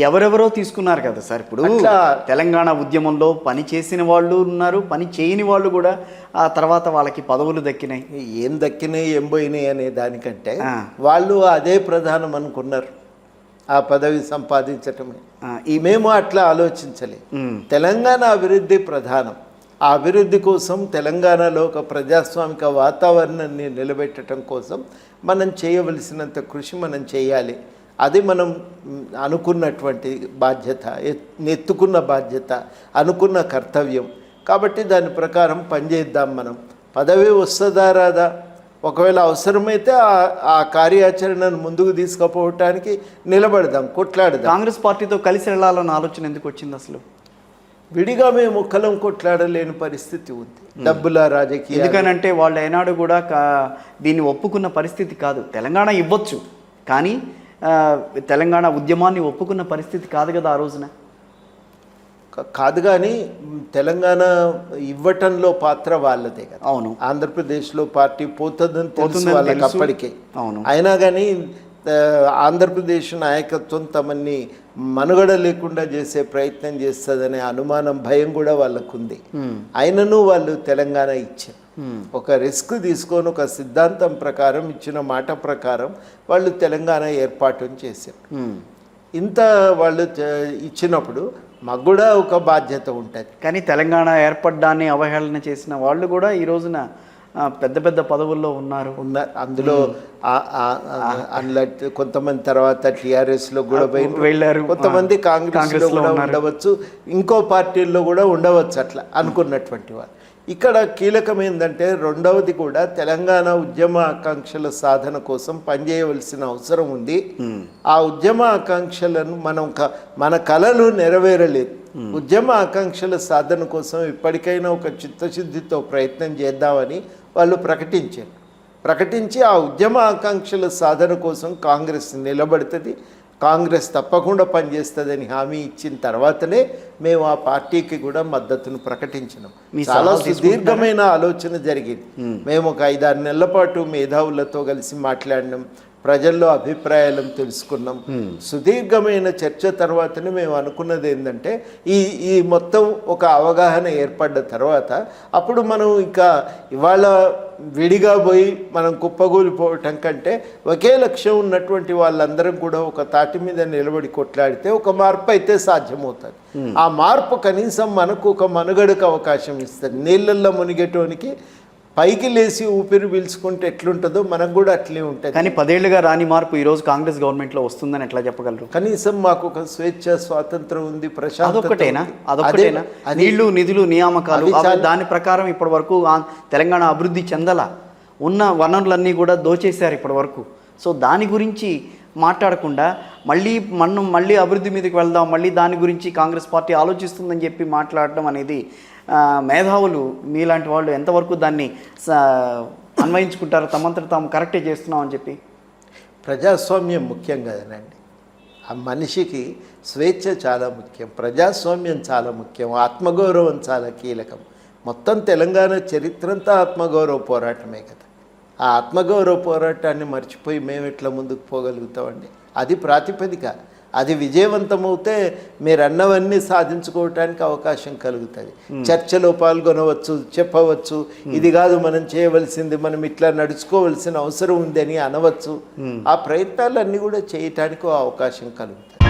ఎవరెవరో తీసుకున్నారు కదా సార్. ఇప్పుడు తెలంగాణ ఉద్యమంలో పని చేసిన వాళ్ళు ఉన్నారు పని చేయని వాళ్ళు కూడా ఆ తర్వాత వాళ్ళకి పదవులు దక్కినాయి. ఏం దక్కినాయి ఏం పోయినాయి అనే దానికంటే. వాళ్ళు అదే ప్రధానం అనుకున్నారు ఆ పదవి సంపాదించటమే. ఈ మేము అట్లా ఆలోచించలే. తెలంగాణ అభివృద్ధి ప్రధానం. ఆ అభివృద్ధి కోసం తెలంగాణలో ఒక ప్రజాస్వామిక వాతావరణాన్ని నిలబెట్టడం కోసం మనం చేయవలసినంత కృషి మనం చేయాలి. అది మనం అనుకున్నటువంటి బాధ్యత ఎత్తుకున్న బాధ్యత అనుకున్న కర్తవ్యం. కాబట్టి దాని ప్రకారం పనిచేద్దాం మనం. పదవి వస్తుందా రాదా? ఒకవేళ అవసరమైతే ఆ- కార్యాచరణను ముందుకు తీసుకుపోవటానికి నిలబడదాం కొట్లాడదాం. కాంగ్రెస్ పార్టీతో కలిసి వెళ్ళాలన్న ఆలోచన ఎందుకు వచ్చింది అసలు? విడిగా మేము ఒక్కలం కొట్లాడలేని పరిస్థితి ఉంది. డబ్బుల రాజకీయ ఎందుకనంటే వాళ్ళు ఏనాడు కూడా దీన్ని ఒప్పుకున్న పరిస్థితి కాదు. తెలంగాణ ఇవ్వచ్చు. కానీ తెలంగాణ ఉద్యమాన్ని ఒప్పుకున్న పరిస్థితి కాదు కదా ఆ రోజున? కాదు కానీ తెలంగాణ ఇవ్వటంలో పాత్ర వాళ్ళదే కదా. అవును. ఆంధ్రప్రదేశ్లో పార్టీ పోతుందని తెలుసు వాళ్ళకి. అప్పటికే. అవును. అయినా కానీ ఆంధ్రప్రదేశ్ నాయకత్వం తమని మనుగడ లేకుండా చేసే ప్రయత్నం చేస్తుందనే అనుమానం భయం కూడా వాళ్ళకు ఉంది ఉమ్, అయినను వాళ్ళు తెలంగాణ ఇచ్చారు. ఒక రిస్క్ తీసుకొని ఒక సిద్ధాంతం ప్రకారం ఇచ్చిన మాట ప్రకారం వాళ్ళు తెలంగాణ ఏర్పాటు చేశారు. ఉమ్. ఇంత వాళ్ళు ఇచ్చినప్పుడు మాకు కూడా ఒక బాధ్యత ఉంటుంది. కానీ తెలంగాణ ఏర్పడ్డాన్ని అవహేళన చేసిన వాళ్ళు కూడా ఈ రోజున పెద్ద పెద్ద పదవుల్లో ఉన్నారు. ఉన్న అందులో ఆ- ఆ- ఆ- అందులో కొంతమంది తర్వాత టిఆర్ఎస్లో కూడా వెళ్ళారు. కొంతమంది ఆ, కాంగ్రెస్లో కాంగ్రెస్లో కూడా ఉన్నారు. ఉండవచ్చు ఇంకో పార్టీల్లో కూడా ఉండవచ్చు అట్లా అనుకున్నటువంటి వాళ్ళు. ఇక్కడ కీలకం ఏంటంటే రెండవది కూడా తెలంగాణ ఉద్యమ ఆకాంక్షల సాధన కోసం పనిచేయవలసిన అవసరం ఉంది. ఆ ఉద్యమ ఆకాంక్షలను మనం క- మన కళలు నెరవేరలేదు. ఉద్యమ ఆకాంక్షల సాధన కోసం ఇప్పటికైనా ఒక చిత్తశుద్ధితో ప్రయత్నం చేద్దామని వాళ్ళు ప్రకటించారు. ప్రకటించి ఆ ఉద్యమ ఆకాంక్షల సాధన కోసం కాంగ్రెస్ నిలబడుతుంది. కాంగ్రెస్ తప్పకుండా పనిచేస్తుందని హామీ ఇచ్చిన తర్వాతనే మేము ఆ పార్టీకి కూడా మద్దతును ప్రకటించినాం. చాలా? సుదీర్ఘమైన ఆలోచన జరిగింది. మేము ఒక ఐదారు నెలల పాటు మేధావులతో కలిసి మాట్లాడినాం. ప్రజల్లో అభిప్రాయాలను తెలుసుకున్నాం. సుదీర్ఘమైన చర్చ తర్వాతనే మేము అనుకున్నది ఏంటంటే ఈ ఈ మొత్తం ఒక అవగాహన ఏర్పడ్డ తర్వాత అప్పుడు మనం ఇంకా ఇవాళ విడిగా పోయి మనం కుప్పగూలిపోవటం కంటే ఒకే లక్ష్యం ఉన్నటువంటి వాళ్ళందరం కూడా ఒక తాటి మీద నిలబడి కొట్లాడితే ఒక మార్పు అయితే సాధ్యమవుతుంది. ఆ మార్పు కనీసం మనకు ఒక మనుగడకు అవకాశం ఇస్తుంది. నీళ్ళల్లో మునిగేటోనికి పైకి లేచి ఊపిరి పీల్చుకుంటే ఎట్లుంటుందో మనకు కూడా అట్లే ఉంటుంది. కానీ పదేళ్ళుగా రాని మార్పు ఈ రోజు కాంగ్రెస్ గవర్నమెంట్లో వస్తుందని ఎట్లా చెప్పగలరు? కనీసం మాకు ఒక స్వేచ్ఛ స్వాతంత్రం ఉంది ప్రశాంతత అదొక్కటేనా? ఉంది. అదొక్కటేనా? అదే- అది నీళ్ళు నిధులు నియామకాలు దాని ప్రకారం ఇప్పటి వరకు తెలంగాణ అభివృద్ధి చెందల? ఉన్న వనరులన్నీ కూడా దోచేశారు ఇప్పటి వరకు సో దాని గురించి మాట్లాడకుండా మళ్ళీ మనం మళ్ళీ అభివృద్ధి మీదకి వెళ్దాం మళ్ళీ దాని గురించి కాంగ్రెస్ పార్టీ ఆలోచిస్తుందని చెప్పి మాట్లాడడం అనేది మేధావులు మీలాంటి వాళ్ళు ఎంతవరకు దాన్ని అన్వయించుకుంటారో అన్వయించుకుంటారు తమంతట తాము కరెక్టే చేస్తున్నాం అని చెప్పి. ప్రజాస్వామ్యం ముఖ్యం కదనండి ఆ మనిషికి స్వేచ్ఛ చాలా ముఖ్యం ప్రజాస్వామ్యం చాలా ముఖ్యం ఆత్మగౌరవం చాలా కీలకం. మొత్తం తెలంగాణ చరిత్రంతా ఆత్మగౌరవ పోరాటమే కదా. ఆ ఆత్మగౌరవ పోరాటాన్ని మర్చిపోయి మేము ఎట్లా ముందుకు పోగలుగుతామండి? అది ప్రాతిపదిక. అది విజయవంతమవుతే మీరు అన్నవన్నీ సాధించుకోవటానికి అవకాశం కలుగుతుంది. చర్చలో పాల్గొనవచ్చు చెప్పవచ్చు. ఇది కాదు మనం చేయవలసింది మనం ఇట్లా నడుచుకోవలసిన అవసరం ఉంది అని అనవచ్చు. ఆ ప్రయత్నాలన్నీ కూడా చేయటానికి అవకాశం కలుగుతాయి